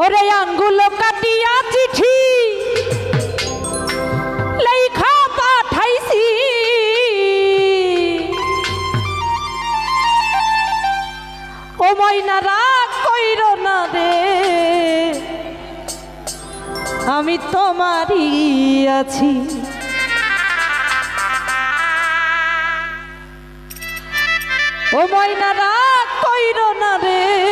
ওরে আঙ্গুলো কাটিয়া চিঠি ও ময়না, রাগ কইরো আমি তোমারই আছি। ও ময়না, রাগ কইর না রে।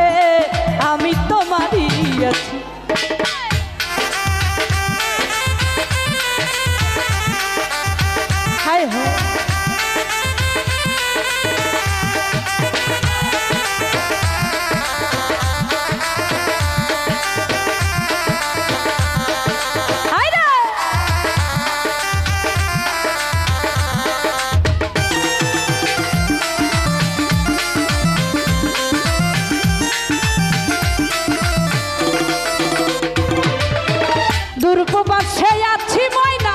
দুর্গবার সে আছি ময়না।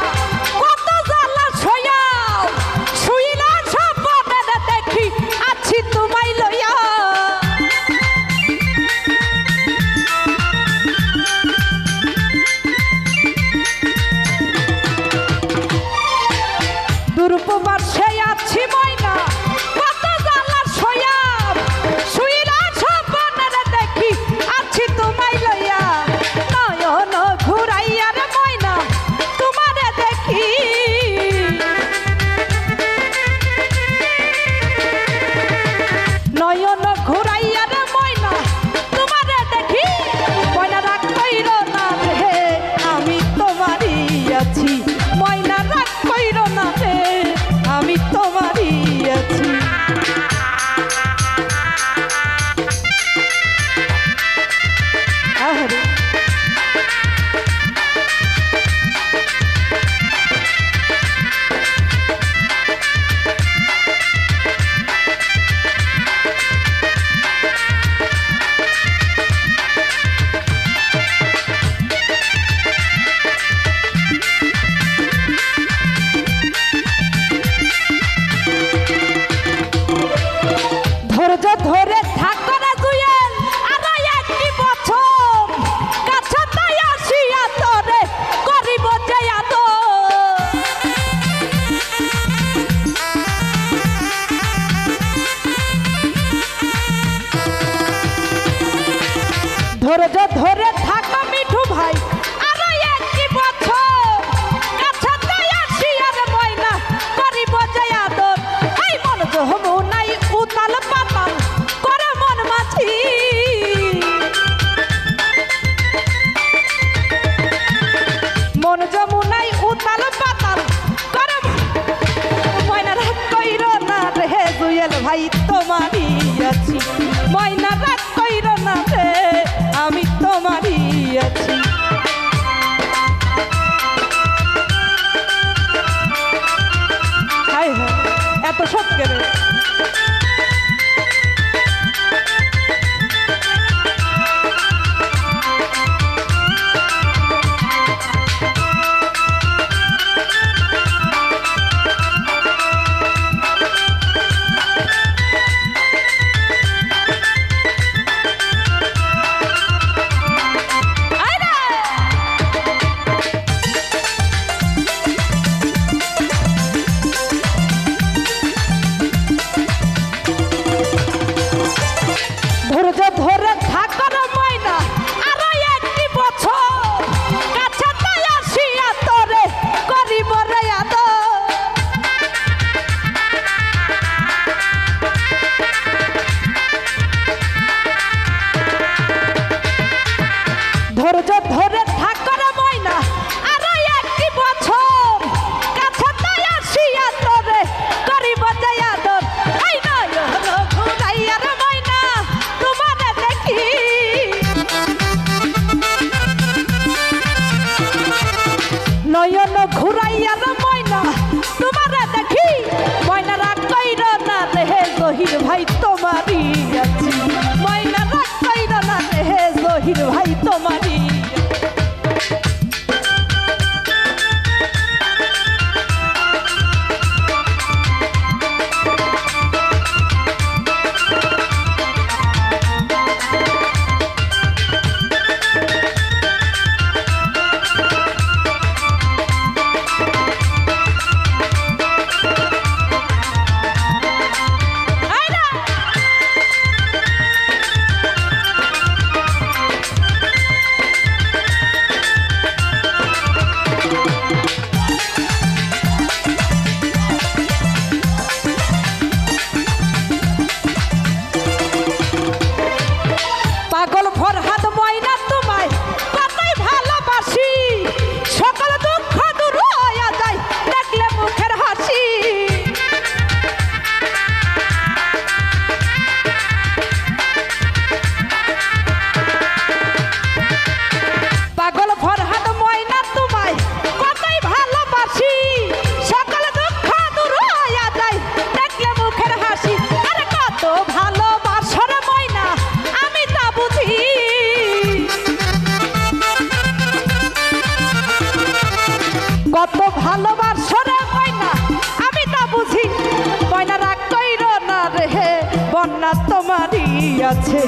আছে।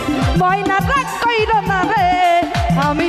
ময়না রাগ কইর না রে আমি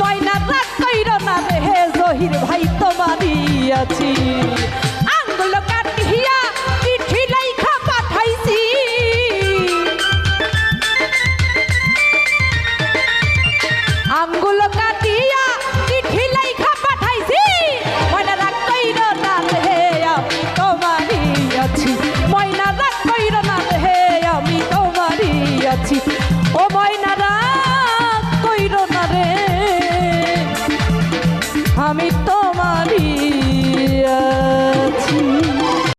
ময়না রাগ কইর না রে জহির ভাই তোমারই আছি। আঙ্গুল